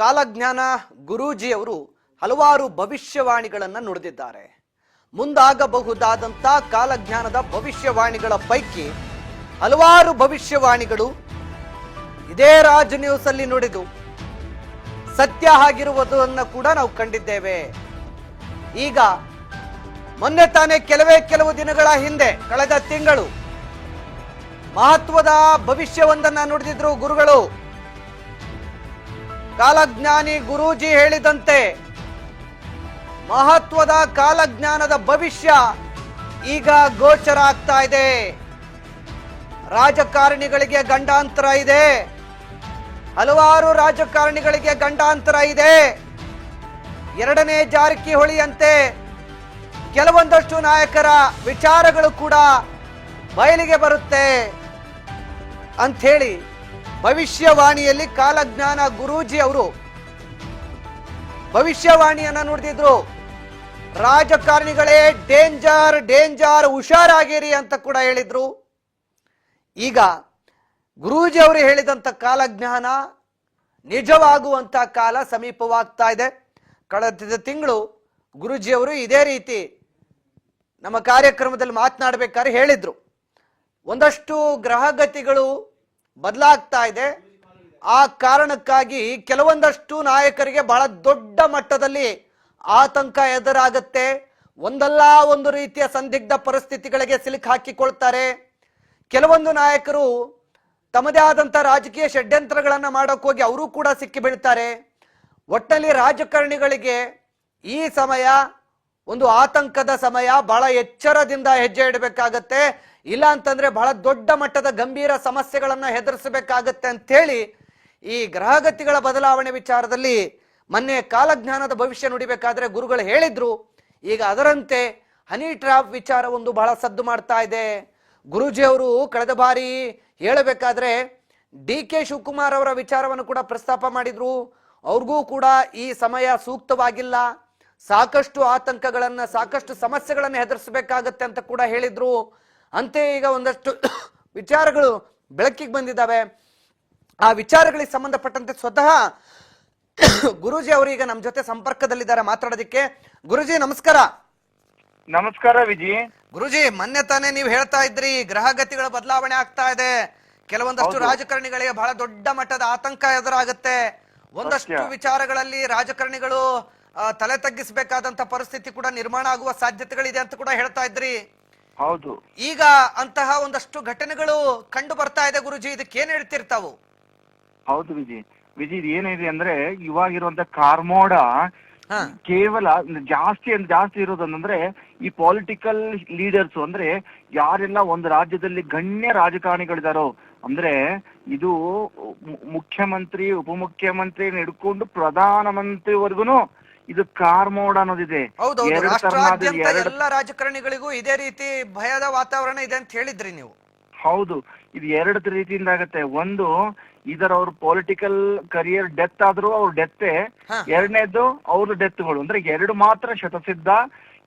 ಕಾಲಜ್ಞಾನ ಗುರೂಜಿಯವರು ಹಲವಾರು ಭವಿಷ್ಯವಾಣಿಗಳನ್ನು ನುಡಿದಿದ್ದಾರೆ. ಮುಂದಾಗಬಹುದಾದಂಥ ಕಾಲಜ್ಞಾನದ ಭವಿಷ್ಯವಾಣಿಗಳ ಪೈಕಿ ಹಲವಾರು ಭವಿಷ್ಯವಾಣಿಗಳು ಇದೇ ರಾಜ್ ನ್ಯೂಸ್ ಅಲ್ಲಿ ನುಡಿದು ಸತ್ಯ ಆಗಿರುವುದನ್ನು ಕೂಡ ನಾವು ಕಂಡಿದ್ದೇವೆ. ಈಗ ಮೊನ್ನೆ ತಾನೇ ಕೆಲವೇ ಕೆಲವು ದಿನಗಳ ಹಿಂದೆ ಕಳೆದ ತಿಂಗಳು ಮಹತ್ವದ ಭವಿಷ್ಯವೊಂದನ್ನು ನುಡಿದಿದ್ರು ಗುರುಗಳು. ಕಾಲಜ್ಞಾನಿ ಗುರೂಜಿ ಹೇಳಿದಂತೆ, ಮಹತ್ವದ ಕಾಲಜ್ಞಾನದ ಭವಿಷ್ಯ ಈಗ ಗೋಚರ ಆಗ್ತಾ ಇದೆ. ರಾಜಕಾರಣಿಗಳಿಗೆ ಗಂಡಾಂತರ ಇದೆ. ಹಲವಾರು ರಾಜಕಾರಣಿಗಳಿಗೆ ಗಂಡಾಂತರ ಇದೆ. ಎರಡನೇ ಜಾರಕಿಹೊಳಿಯಂತೆ ಕೆಲವೊಂದಷ್ಟು ನಾಯಕರ ವಿಚಾರಗಳು ಕೂಡ ಬಯಲಿಗೆ ಬರುತ್ತೆ ಅಂಥೇಳಿ ಭವಿಷ್ಯವಾಣಿಯಲ್ಲಿ ಕಾಲಜ್ಞಾನ ಗುರೂಜಿ ಅವರು ಭವಿಷ್ಯವಾಣಿಯನ್ನ ನೋಡ್ತಿದ್ರು. ರಾಜಕಾರಣಿಗಳೇ, ಡೇಂಜರ್ ಡೇಂಜರ್, ಹುಷಾರಾಗಿರಿ ಅಂತ ಕೂಡ ಹೇಳಿದ್ರು. ಈಗ ಗುರೂಜಿ ಅವರು ಹೇಳಿದಂತ ಕಾಲಜ್ಞಾನ ನಿಜವಾಗುವಂತ ಕಾಲ ಸಮೀಪವಾಗ್ತಾ ಇದೆ. ಕಳೆದ ತಿಂಗಳು ಗುರೂಜಿ ಅವರು ಇದೇ ರೀತಿ ನಮ್ಮ ಕಾರ್ಯಕ್ರಮದಲ್ಲಿ ಮಾತನಾಡಬೇಕಾದ್ರೆ ಹೇಳಿದ್ರು. ಒಂದಷ್ಟು ಗ್ರಹಗತಿಗಳು ಬದಲಾಗ್ತಾ ಇದೆ. ಆ ಕಾರಣಕ್ಕಾಗಿ ಕೆಲವೊಂದಷ್ಟು ನಾಯಕರಿಗೆ ಬಹಳ ದೊಡ್ಡ ಮಟ್ಟದಲ್ಲಿ ಆತಂಕ ಎದುರಾಗುತ್ತೆ. ಒಂದಲ್ಲ ಒಂದು ರೀತಿಯ ಸಂದಿಗ್ಧ ಪರಿಸ್ಥಿತಿಗಳಿಗೆ ಸಿಲುಕ್ ಹಾಕಿಕೊಳ್ತಾರೆ. ಕೆಲವೊಂದು ನಾಯಕರು ತಮ್ಮದೇ ಆದಂಥ ರಾಜಕೀಯ ಷಡ್ಯಂತ್ರಗಳನ್ನು ಮಾಡೋಕ್ ಹೋಗಿ ಅವರು ಕೂಡ ಸಿಕ್ಕಿ ಬೀಳ್ತಾರೆ. ಒಟ್ಟಲ್ಲಿ ರಾಜಕಾರಣಿಗಳಿಗೆ ಈ ಸಮಯ, ಒಂದು ಆತಂಕದ ಸಮಯ ಬಹಳ ಎಚ್ಚರದಿಂದ ಹೆಜ್ಜೆ ಇಡಬೇಕಾಗತ್ತೆ. ಇಲ್ಲ ಅಂತಂದ್ರೆ ಬಹಳ ದೊಡ್ಡ ಮಟ್ಟದ ಗಂಭೀರ ಸಮಸ್ಯೆಗಳನ್ನು ಹೆದರಿಸಬೇಕಾಗತ್ತೆ ಅಂತೇಳಿ ಈ ಗ್ರಹಗತಿಗಳ ಬದಲಾವಣೆ ವಿಚಾರದಲ್ಲಿ ಮೊನ್ನೆ ಕಾಲಜ್ಞಾನದ ಭವಿಷ್ಯ ನುಡಿಬೇಕಾದ್ರೆ ಗುರುಗಳು ಹೇಳಿದ್ರು. ಈಗ ಅದರಂತೆ ಹನಿ ಟ್ರಾಪ್ ವಿಚಾರ ಒಂದು ಬಹಳ ಸದ್ದು ಮಾಡ್ತಾ ಇದೆ. ಗುರುಜಿ ಅವರು ಕಳೆದ ಬಾರಿ ಹೇಳಬೇಕಾದ್ರೆ ಡಿ ಕೆ ಶಿವಕುಮಾರ್ ಅವರ ವಿಚಾರವನ್ನು ಕೂಡ ಪ್ರಸ್ತಾಪ ಮಾಡಿದ್ರು. ಅವ್ರಿಗೂ ಕೂಡ ಈ ಸಮಯ ಸೂಕ್ತವಾಗಿಲ್ಲ. ಸಾಕಷ್ಟು ಆತಂಕಗಳನ್ನು, ಸಾಕಷ್ಟು ಸಮಸ್ಯೆಗಳನ್ನು ಹೆದರಿಸಬೇಕಾಗತ್ತೆ ಅಂತ ಕೂಡ ಹೇಳಿದ್ರು. ಅಂತೆ ಈಗ ಒಂದಷ್ಟು ವಿಚಾರಗಳು ಬೆಳಕಿಗೆ ಬಂದಿದ್ದಾವೆ. ಆ ವಿಚಾರಗಳಿಗೆ ಸಂಬಂಧಪಟ್ಟಂತೆ ಸ್ವತಃ ಗುರುಜಿ ಅವರು ಈಗ ನಮ್ಮ ಜೊತೆ ಸಂಪರ್ಕದಲ್ಲಿದ್ದಾರೆ ಮಾತಾಡೋದಕ್ಕೆ. ಗುರುಜಿ ನಮಸ್ಕಾರ. ನಮಸ್ಕಾರ ವಿಜಿ. ಗುರುಜಿ ಮೊನ್ನೆ ತಾನೇ ನೀವು ಹೇಳ್ತಾ ಇದ್ರಿ ಗ್ರಹಗತಿಗಳ ಬದಲಾವಣೆ ಆಗ್ತಾ ಇದೆ. ಕೆಲವೊಂದಷ್ಟು. ರಾಜಕಾರಣಿಗಳಿಗೆ ಬಹಳ ದೊಡ್ಡ ಮಟ್ಟದ ಆತಂಕ ಎದುರಾಗುತ್ತೆ. ಒಂದಷ್ಟು. ವಿಚಾರಗಳಲ್ಲಿ ರಾಜಕಾರಣಿಗಳು ತಲೆ ತಗ್ಗಿಸಬೇಕಾದಂತ ಪರಿಸ್ಥಿತಿ ಕೂಡ ನಿರ್ಮಾಣ ಆಗುವ ಸಾಧ್ಯತೆಗಳಿದೆ ಅಂತ ಕೂಡ ಹೇಳ್ತಾ ಇದ್ರಿ. ಹೌದು. ಈಗ ಅಂತಹ ಒಂದಷ್ಟು ಘಟನೆಗಳು ಕಂಡು ಬರ್ತಾ ಇದೆ ಗುರುಜಿ ಇದಕ್ಕೆ ಏನ್ ಹೇಳ್ತಿರ್ತಾವು? ಹೌದು ವಿಜಿ ವಿಜಿ ಇದು ಏನಿದೆ ಅಂದ್ರೆ ಇವಾಗಿರುವಂತ ಕಾರ್ಮೋಡ ಕೇವಲ ಜಾಸ್ತಿ ಅಂದ್ರೆ ಜಾಸ್ತಿ ಇರೋದಂದ್ರೆ ಈ ಪೊಲಿಟಿಕಲ್ ಲೀಡರ್ಸ್ ಅಂದ್ರೆ ಯಾರೆಲ್ಲ ಒಂದು ರಾಜ್ಯದಲ್ಲಿ ಗಣ್ಯ ರಾಜಕಾರಣಿಗಳಿದಾರೋ ಅಂದ್ರೆ ಇದು ಮುಖ್ಯಮಂತ್ರಿ ಉಪಮುಖ್ಯಮಂತ್ರಿ ಹಿಡ್ಕೊಂಡು ಪ್ರಧಾನಮಂತ್ರಿವರೆಗೂ ಇದು ಅನ್ನೋದಿದೆ. ಹೌದೌದು ಎರಡು ರಾಷ್ಟ್ರಾದ್ಯಂತ ಎರಡು ಎಲ್ಲ ರಾಜಕಾರಣಿಗಳಿಗೂ ಇದೇ ರೀತಿ ಭಯದ ವಾತಾವರಣ ಇದೆ ಅಂತ ಹೇಳಿದ್ರಿ ನೀವು. ಹೌದು ಇದು ಎರಡು ರೀತಿಯಿಂದ ಆಗತ್ತೆ. ಒಂದು ಇದರ ಅವ್ರ ಪೊಲಿಟಿಕಲ್ ಕರಿಯರ್ ಡೆತ್ ಆದ್ರೂ ಅವ್ರ ಡೆತ್ತೆ ಹಾ. ಎರಡನೇದು ಅವ್ರ ಡೆತ್ಗಳು ಅಂದ್ರೆ ಎರಡು ಮಾತ್ರ ಶತಸಿದ್ಧ.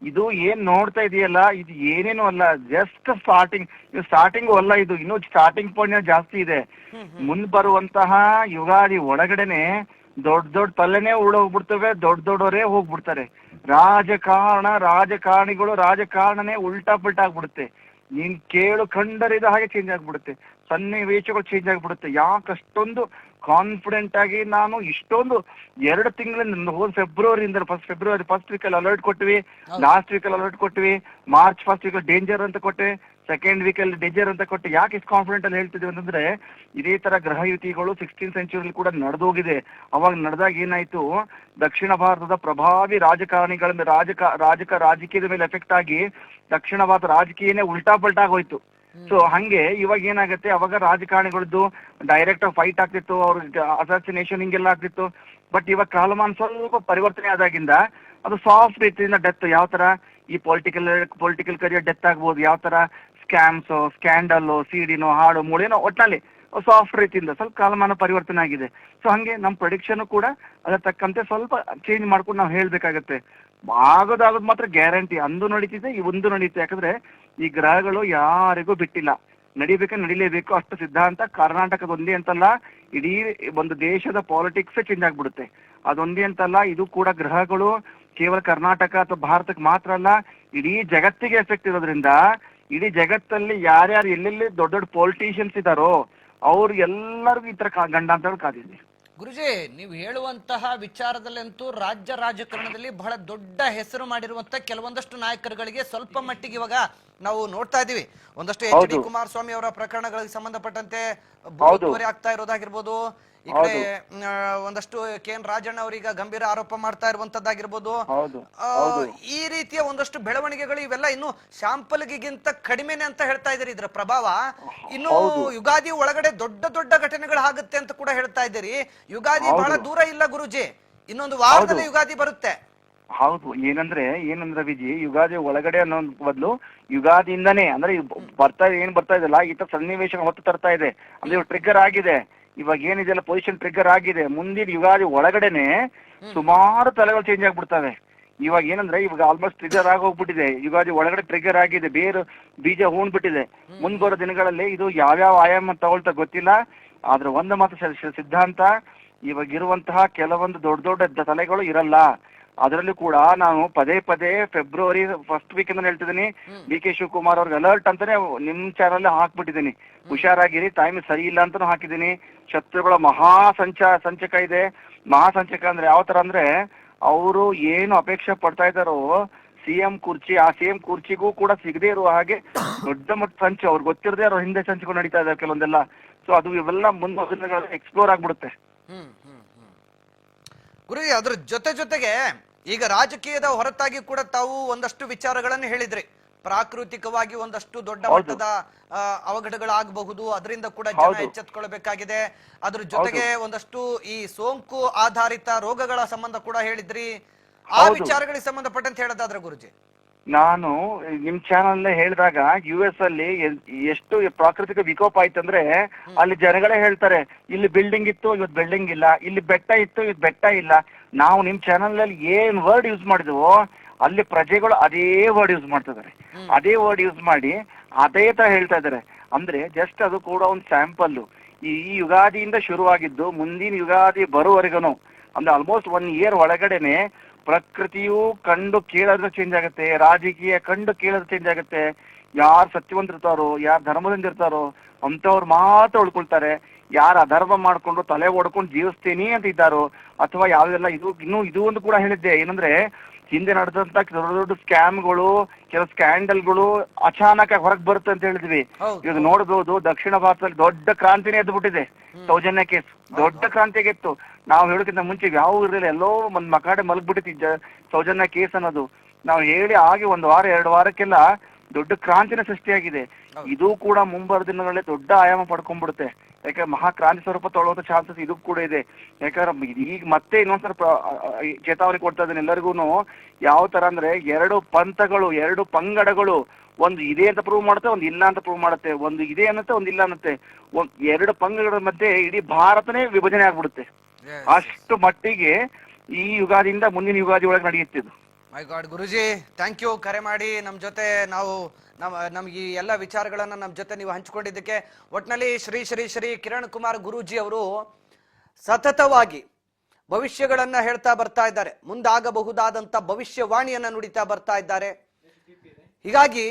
ಇದು ಏನ್ ನೋಡ್ತಾ ಇದೆಯಲ್ಲ ಇದು ಏನೇನು ಅಲ್ಲ. ಜಸ್ಟ್ ಸ್ಟಾರ್ಟಿಂಗ್ ಇದು ಸ್ಟಾರ್ಟಿಂಗ್ ಅಲ್ಲ ಇದು. ಇನ್ನು ಸ್ಟಾರ್ಟಿಂಗ್ ಪಾಯಿಂಟ್ ಜಾಸ್ತಿ ಇದೆ. ಮುಂದ್ ಬರುವಂತಹ ಯುಗಾದಿ ಒಳಗಡೆನೆ ದೊಡ್ಡ ದೊಡ್ಡ ತಲೆನೇ ಉಳೋಗ್ಬಿಡ್ತವೆ ದೊಡ್ಡ ದೊಡ್ಡವರೇ ಹೋಗ್ಬಿಡ್ತಾರೆ. ರಾಜಕಾರಣ ರಾಜಕಾರಣಿಗಳು ರಾಜಕಾರಣನೇ ಉಲ್ಟಾ ಪಲ್ಟಾ ಆಗ್ಬಿಡುತ್ತೆ. ನೀನ್ ಕೇಳು ಕಂಡರಿದ ಹಾಗೆ ಚೇಂಜ್ ಆಗ್ಬಿಡುತ್ತೆ. ಸನ್ನಿವೇಶಗಳು ಚೇಂಜ್ ಆಗ್ಬಿಡುತ್ತೆ. ಯಾಕೆ ಅಷ್ಟೊಂದು ಕಾನ್ಫಿಡೆಂಟ್ ಆಗಿ ನಾನು ಇಷ್ಟೊಂದು ಎರಡು ತಿಂಗಳಿಂದ ಹೋದ್ ಫೆಬ್ರವರಿಯಿಂದ ಫಸ್ಟ್ ಫೆಬ್ರವರಿ ಫಸ್ಟ್ ವೀಕ್ ಅಲ್ಲಿ ಅಲರ್ಟ್ ಕೊಟ್ವಿ. ಲಾಸ್ಟ್ ವೀಕ್ ಅಲ್ಲಿ ಅಲರ್ಟ್ ಕೊಟ್ವಿ. ಮಾರ್ಚ್ ಫಸ್ಟ್ ವೀಕ್ ಡೇಂಜರ್ ಅಂತ ಕೊಟ್ಟೆ ಸೆಕೆಂಡ್ ವೀಕ್ ಅಲ್ಲಿ ಡೇಂಜರ್ ಅಂತ ಕೊಟ್ಟು ಯಾಕೆ ಇಷ್ಟು ಕಾನ್ಫಿಡೆಂಟ್ ಅಲ್ಲಿ ಹೇಳ್ತಿದ್ದೀವಿ ಅಂತಂದ್ರೆ, ಇದೇ ತರ ಗ್ರಹ ಯುತಿಗಳು ಸಿಕ್ಸ್ಟೀನ್ ಸೆಂಚುರಿ ಕೂಡ ನಡೆದೋಗಿದೆ. ಅವಾಗ ನಡೆದಾಗ ಏನಾಯ್ತು, ದಕ್ಷಿಣ ಭಾರತದ ಪ್ರಭಾವಿ ರಾಜಕಾರಣಿಗಳ ರಾಜಕ ರಾಜಕ ರಾಜಕೀಯದ ಮೇಲೆ ಎಫೆಕ್ಟ್ ಆಗಿ ದಕ್ಷಿಣ ಭಾರತ ರಾಜಕೀಯನೇ ಉಲ್ಟಾ ಪಲ್ಟಾ ಆಗೋಯ್ತು. ಸೊ ಹಂಗೆ ಇವಾಗ ಏನಾಗುತ್ತೆ, ಅವಾಗ ರಾಜಕಾರಣಿಗಳದ್ದು ಡೈರೆಕ್ಟ್ ಫೈಟ್ ಆಗ್ತಿತ್ತು, ಅವ್ರ ಅಸಾಸಿನೇಷನ್ ಹಿಂಗೆಲ್ಲ ಆಗ್ತಿತ್ತು. ಬಟ್ ಇವಾಗ ಕಾಲಮಾನ ಸ್ವಲ್ಪ ಪರಿವರ್ತನೆ ಆದಾಗಿಂದ ಅದು ಸಾಫ್ಟ್ ರೀತಿಯಿಂದ ಡೆತ್ ಯಾವ ತರ? ಈ ಪೊಲಿಟಿಕಲ್ ಪೊಲಿಟಿಕಲ್ ಕರಿಯರ್ ಡೆತ್ ಆಗ್ಬೋದು, ಯಾವ ತರ? ಸ್ಕ್ಯಾಮ್ಸ್ ಸ್ಕ್ಯಾಂಡಲ್ ಸಿಡಿನೋ ಹಾಡು ಮೂಳೆನೋ ಒಟ್ಟಿನಲ್ಲಿ ಸಾಫ್ಟ್ ರೀತಿಯಿಂದ ಸ್ವಲ್ಪ ಕಾಲಮಾನ ಪರಿವರ್ತನೆ ಆಗಿದೆ. ಸೊ ಹಂಗೆ ನಮ್ಮ ಪ್ರೊಡಿಕ್ಷನ್ ಕೂಡ ಅದರ ತಕ್ಕಂತೆ ಸ್ವಲ್ಪ ಚೇಂಜ್ ಮಾಡ್ಕೊಂಡು ನಾವು ಹೇಳ್ಬೇಕಾಗತ್ತೆ. ಆಗೋದಾಗೋದು ಮಾತ್ರ ಗ್ಯಾರಂಟಿ ಅಂದು ನಡೀತಿದೆ ಈ ಒಂದು ನಡೀತಿದೆ. ಯಾಕಂದ್ರೆ ಈ ಗ್ರಹಗಳು ಯಾರಿಗೂ ಬಿಟ್ಟಿಲ್ಲ. ನಡಿಬೇಕು ನಡಿಲೇಬೇಕು ಅಷ್ಟು ಸಿದ್ಧಾಂತ. ಕರ್ನಾಟಕದ ಒಂದೇ ಅಂತಲ್ಲ, ಇಡೀ ಒಂದು ದೇಶದ ಪಾಲಿಟಿಕ್ಸ್ ಚೇಂಜ್ ಆಗ್ಬಿಡುತ್ತೆ. ಅದೊಂದೇ ಅಂತಲ್ಲ, ಇದು ಕೂಡ ಗ್ರಹಗಳು ಕೇವಲ ಕರ್ನಾಟಕ ಅಥವಾ ಭಾರತಕ್ಕೆ ಮಾತ್ರ ಅಲ್ಲ, ಇಡೀ ಜಗತ್ತಿಗೆ ಎಫೆಕ್ಟ್ ಇರೋದ್ರಿಂದ ಇಡೀ ಜಗತ್ತಲ್ಲಿ ಯಾರ್ಯಾರು ಎಲ್ಲೆಲ್ಲಿ ದೊಡ್ಡ ದೊಡ್ಡ ಪೊಲಿಟಿಷಿಯನ್ಸ್ ಇದಾರೋ ಅವ್ರು ಎಲ್ಲರಿಗೂ ಈ ತರ ಗಂಡ ಅಂತ ಕಾದಿದೆ. ಗುರುಜಿ ನೀವು ಹೇಳುವಂತಹ ವಿಚಾರದಲ್ಲಂತೂ ರಾಜ್ಯ ರಾಜಕಾರಣದಲ್ಲಿ ಬಹಳ ದೊಡ್ಡ ಹೆಸರು ಮಾಡಿರುವಂತ ಕೆಲವೊಂದಷ್ಟು ನಾಯಕರುಗಳಿಗೆ ಸ್ವಲ್ಪ ಮಟ್ಟಿಗೆ ಇವಾಗ ನಾವು ನೋಡ್ತಾ ಇದೀವಿ ಒಂದಷ್ಟು ಎಚ್ ಡಿ. ಕುಮಾರಸ್ವಾಮಿ ಅವರ ಪ್ರಕರಣಗಳಿಗೆ ಸಂಬಂಧಪಟ್ಟಂತೆ ಆಗ್ತಾ ಇರೋದಾಗಿರ್ಬೋದು ಈ ಕಡೆ ಒಂದಷ್ಟು ಕೆ ಎನ್ ರಾಜಣ್ಣ ಅವರೀಗ ಗಂಭೀರ ಆರೋಪ ಮಾಡ್ತಾ ಇರುವಂತದ್ದಾಗಿರ್ಬೋದು. ಈ ರೀತಿಯ ಒಂದಷ್ಟು ಬೆಳವಣಿಗೆಗಳು ಇವೆಲ್ಲ ಇನ್ನು ಶಾಂಪಲ್ಗಿಗಿಂತ ಕಡಿಮೆನೆ ಅಂತ ಹೇಳ್ತಾ ಇದ್ದೀರಿ ಇದರ ಪ್ರಭಾವ. ಇನ್ನು ಯುಗಾದಿ ಒಳಗಡೆ ದೊಡ್ಡ ದೊಡ್ಡ ಘಟನೆಗಳು ಆಗುತ್ತೆ ಅಂತ ಕೂಡ ಹೇಳ್ತಾ ಇದ್ದೀರಿ. ಯುಗಾದಿ. ಬಹಳ ದೂರ ಇಲ್ಲ ಗುರುಜಿ. ಇನ್ನೊಂದು ವಾರದಲ್ಲಿ ಯುಗಾದಿ ಬರುತ್ತೆ. ಹೌದು. ಏನಂದ್ರೆ ಏನಂದ್ರೆ ವಿಜಿ ಯುಗಾದಿ ಒಳಗಡೆ ಅನ್ನೋ ಬದಲು ಯುಗಾದಿಯಿಂದನೇ ಅಂದ್ರೆ ಬರ್ತಾ ಇದೆ ಏನ್ ಬರ್ತಾ ಇದೆಲ್ಲ ಈ ತರ ಸನ್ನಿವೇಶ ಹೊತ್ತು ತರ್ತಾ ಇದೆ. ಅಂದ್ರೆ ಟ್ರಿಗರ್ ಆಗಿದೆ. ಇವಾಗ ಏನಿದೆಲ್ಲ ಪೊಸಿಷನ್ ಟ್ರಿಗರ್ ಆಗಿದೆ ಮುಂದಿನ ಯುಗಾದಿ ಒಳಗಡೆನೆ ಸುಮಾರು ತಲೆಗಳು ಚೇಂಜ್ ಆಗ್ಬಿಡ್ತವೆ. ಇವಾಗ ಏನಂದ್ರೆ ಇವಾಗ ಆಲ್ಮೋಸ್ಟ್ ಟ್ರಿಗರ್ ಆಗೋಗ್ಬಿಟ್ಟಿದೆ. ಯುಗಾದಿ ಒಳಗಡೆ ಟ್ರಿಗರ್ ಆಗಿದೆ ಬೇರು ಬೀಜ ಹೂಣ್ಬಿಟ್ಟಿದೆ. ಮುಂದ್ಬರೋ ದಿನಗಳಲ್ಲಿ ಇದು ಯಾವ್ಯಾವ ಆಯಾಮ ತಗೊಳ್ತಾ ಗೊತ್ತಿಲ್ಲ. ಆದ್ರೆ ಒಂದು ಮಾತ್ರ ಸಿದ್ಧಾಂತ ಇವಾಗ ಇರುವಂತಹ ಕೆಲವೊಂದು ದೊಡ್ಡ ದೊಡ್ಡ ತಲೆಗಳು ಇರಲ್ಲ. ಅದರಲ್ಲೂ ಕೂಡ ನಾನು ಪದೇ ಪದೇ ಫೆಬ್ರವರಿ ಫಸ್ಟ್ ವೀಕ್ ಇಂದ ಹೇಳ್ತಿದ್ದೀನಿ. ಡಿ ಕೆ ಶಿವಕುಮಾರ್ ಅವ್ರಿಗೆ ಅಲರ್ಟ್ ಅಂತಾನೆ ನಿಮ್ ಚಾನಲ್ ಹಾಕ್ಬಿಟ್ಟಿದ್ದೀನಿ. ಹುಷಾರಾಗಿರಿ ಟೈಮ್ ಸರಿ ಇಲ್ಲ ಅಂತಾನು ಹಾಕಿದ್ದೀನಿ. ಶತ್ರುಗಳ ಮಹಾ ಸಂಚ ಸಂಚಕ ಇದೆ. ಮಹಾ ಸಂಚಕ ಅಂದ್ರೆ ಯಾವ ತರ ಅಂದ್ರೆ ಅವರು ಏನು ಅಪೇಕ್ಷೆ ಪಡ್ತಾ ಇದ್ದಾರೋ ಸಿಎಂ ಕುರ್ಚಿ ಆ ಸಿಎಂ ಕುರ್ಚಿಗೂ ಕೂಡ ಸಿಗದೆ ಇರುವ ಹಾಗೆ ದೊಡ್ಡ ಮಟ್ಟ ಸಂಚು ಅವ್ರಿಗೆ ಗೊತ್ತಿರದೆ ಅವ್ರ ಹಿಂದೆ ಸಂಚುಗಳು ನಡೀತಾ ಇದಾವೆ ಕೆಲವೊಂದೆಲ್ಲ. ಸೊ ಅದು ಇವೆಲ್ಲ ಮುಂದೆ ಎಕ್ಸ್ಪ್ಲೋರ್ ಆಗ್ಬಿಡುತ್ತೆ. ಗುರುಜಿ ಅದ್ರ ಜೊತೆ ಜೊತೆಗೆ ಈಗ ರಾಜಕೀಯದ ಹೊರತಾಗಿ ಕೂಡ ತಾವು ಒಂದಷ್ಟು ವಿಚಾರಗಳನ್ನು ಹೇಳಿದ್ರಿ. ಪ್ರಾಕೃತಿಕವಾಗಿ ಒಂದಷ್ಟು ದೊಡ್ಡ. ಮಟ್ಟದ ಅವಘಡಗಳಾಗಬಹುದು ಅದರಿಂದ ಕೂಡ ಜನ. ಎಚ್ಚೆತ್ಕೊಳ್ಬೇಕಾಗಿದೆ. ಅದ್ರ ಜೊತೆಗೆ ಒಂದಷ್ಟು ಈ ಸೋಂಕು ಆಧಾರಿತ ರೋಗಗಳ ಸಂಬಂಧ ಕೂಡ ಹೇಳಿದ್ರಿ. ಆ ವಿಚಾರಗಳಿಗೆ ಸಂಬಂಧಪಟ್ಟಂತ ಹೇಳೋದಾದ್ರೆ ಗುರುಜಿ? ನಾನು ನಿಮ್ ಚಾನಲ್ ಹೇಳಿದಾಗ ಯು ಎಸ್ ಅಲ್ಲಿ ಎಷ್ಟು ಪ್ರಾಕೃತಿಕ ವಿಕೋಪ ಆಯ್ತಂದ್ರೆ ಅಲ್ಲಿ ಜನಗಳೇ ಹೇಳ್ತಾರೆ ಇಲ್ಲಿ ಬಿಲ್ಡಿಂಗ್ ಇತ್ತು ಇವತ್ತು ಬಿಲ್ಡಿಂಗ್ ಇಲ್ಲ ಇಲ್ಲಿ ಬೆಟ್ಟ ಇತ್ತು ಇವತ್ತು ಬೆಟ್ಟ ಇಲ್ಲ. ನಾವು ನಿಮ್ ಚಾನಲ್ ಅಲ್ಲಿ ಏನ್ ವರ್ಡ್ ಯೂಸ್ ಮಾಡಿದ್ವೋ ಅಲ್ಲಿ ಪ್ರಜೆಗಳು ಅದೇ ವರ್ಡ್ ಯೂಸ್ ಮಾಡ್ತಿದ್ದಾರೆ. ಅದೇ ವರ್ಡ್ ಯೂಸ್ ಮಾಡಿ ಅದೇ ತರ ಹೇಳ್ತಾ ಇದ್ದಾರೆ. ಅಂದ್ರೆ ಜಸ್ಟ್ ಅದು ಕೂಡ ಒಂದು ಸ್ಯಾಂಪಲ್ ಈ ಯುಗಾದಿಯಿಂದ ಶುರುವಾಗಿದ್ದು ಮುಂದಿನ ಯುಗಾದಿ ಬರುವವರೆಗೂ ಅಂದ್ರೆ ಆಲ್ಮೋಸ್ಟ್ ಒನ್ ಇಯರ್ ಒಳಗಡೆನೆ ಪ್ರಕೃತಿಯು ಕಂಡು ಕೇಳೋದ್ರ ಚೇಂಜ್ ಆಗುತ್ತೆ ರಾಜಕೀಯ ಕಂಡು ಕೇಳೋದ್ರ ಚೇಂಜ್ ಆಗುತ್ತೆ. ಯಾರು ಸತ್ಯವಂತರಿರ್ತಾರೋ ಯಾರು ಧರ್ಮದಿಂದ ಇರ್ತಾರೋ ಅಂತವ್ರು ಮಾತ್ರ ಉಳ್ಕೊಳ್ತಾರೆ. ಯಾರು ಅಧರ್ಮ ಮಾಡ್ಕೊಂಡು ತಲೆ ಒಡ್ಕೊಂಡು ಜೀವಿಸ್ತೀನಿ ಅಂತ ಇದ್ದಾರೋ ಅಥವಾ ಯಾವ್ದೆಲ್ಲ ಇದು ಇನ್ನು ಇದು ಒಂದು ಕೂಡ ಹೇಳಿದ್ದೆ ಏನಂದ್ರೆ ಹಿಂದೆ ನಡೆದಂತ ದೊಡ್ಡ ದೊಡ್ಡ ಸ್ಕ್ಯಾಮ್ಗಳು ಕೆಲವು ಸ್ಕ್ಯಾಂಡಲ್ಗಳು ಅಚಾನಕ್ ಹೊರಗೆ ಬರುತ್ತೆ ಅಂತ ಹೇಳಿದ್ವಿ. ಈಗ ಇವಾಗ ನೋಡ್ಬೋದು ದಕ್ಷಿಣ ಭಾರತದಲ್ಲಿ ದೊಡ್ಡ ಕ್ರಾಂತಿನೇ ಎದ್ದು ಬಿಟ್ಟಿದೆ. ಸೌಜನ್ಯ ಕೇಸ್. ದೊಡ್ಡ ಕ್ರಾಂತಿಯಾಗಿತ್ತು. ನಾವು ಹೇಳೋಕ್ಕಿಂತ ಮುಂಚೆ ಯಾವ ಇರಲಿಲ್ಲ ಎಲ್ಲೋ ಒಂದ್ ಮಕಾಡೆ ಮಲಗ್ಬಿಟ್ಟಿತ್ತು ಸೌಜನ್ಯ ಕೇಸ್ ಅನ್ನೋದು. ನಾವು ಹೇಳಿ ಆಗಿ ಒಂದು ವಾರ ಎರಡು ವಾರಕ್ಕೆಲ್ಲ ದೊಡ್ಡ ಕ್ರಾಂತಿನ ಸೃಷ್ಟಿಯಾಗಿದೆ. ಇದು ಕೂಡ ಮುಂಬರುವ ದಿನಗಳಲ್ಲಿ ದೊಡ್ಡ ಆಯಾಮ ಪಡ್ಕೊಂಡ್ಬಿಡುತ್ತೆ. ಯಾಕಂದ್ರೆ ಮಹಾ ಕ್ರಾಂತಿ ಸ್ವರೂಪ ತೊಳುವಂತ ಚಾನ್ಸಸ್ ಇದು ಕೂಡ ಇದೆ. ಯಾಕಂದ್ರೆ ಈಗ ಮತ್ತೆ ಇನ್ನೊಂದ್ಸಲ ಚೇತಾವಣಿ ಕೊಡ್ತಾ ಇದ್ದೀನಿ ಎಲ್ಲರಿಗೂ ಯಾವ ತರ ಅಂದ್ರೆ ಎರಡು ಪಂಥಗಳು ಎರಡು ಪಂಗಡಗಳು ಒಂದು ಇದೆ ಅಂತ ಪ್ರೂವ್ ಮಾಡುತ್ತೆ ಒಂದು ಇಲ್ಲ ಅಂತ ಪ್ರೂವ್ ಮಾಡುತ್ತೆ. ಒಂದು ಇದೆ ಅನ್ನತ್ತೆ ಒಂದು ಇಲ್ಲ ಅನ್ನತ್ತೆ. ಒಂದ್ ಎರಡು ಪಂಗಡಗಳ ಮಧ್ಯೆ ಇಡೀ ಭಾರತನೇ ವಿಭಜನೆ ಆಗ್ಬಿಡುತ್ತೆ. ಅಷ್ಟು ಮಟ್ಟಿಗೆ ಈ ಯುಗಾದಿಯಿಂದ ಮುಂದಿನ ಯುಗಾದಿ ಒಳಗೆ ನಡೆಯುತ್ತಿದ್ದು my god Guruji thank you ಕರೆ ಮಾಡಿ ನಮ್ಮ ಜೊತೆ ನಾವು ನಮ್ಮ ನಮ್ಗೆ ಈ ಎಲ್ಲ ವಿಚಾರಗಳನ್ನು ನಮ್ಮ ಜೊತೆ ನೀವು ಹಂಚಿಕೊಂಡಿದ್ದಕ್ಕೆ ಒಟ್ನಲ್ಲಿ ಶ್ರೀ ಶ್ರೀ ಶ್ರೀ ಕಿರಣ್ ಕುಮಾರ್ ಗುರೂಜಿ ಅವರು ಸತತವಾಗಿ ಭವಿಷ್ಯಗಳನ್ನ ಹೇಳ್ತಾ ಬರ್ತಾ ಇದ್ದಾರೆ. ಮುಂದಾಗಬಹುದಾದಂಥ ಭವಿಷ್ಯವಾಣಿಯನ್ನ ನುಡಿತಾ ಬರ್ತಾ ಇದ್ದಾರೆ. ಹೀಗಾಗಿ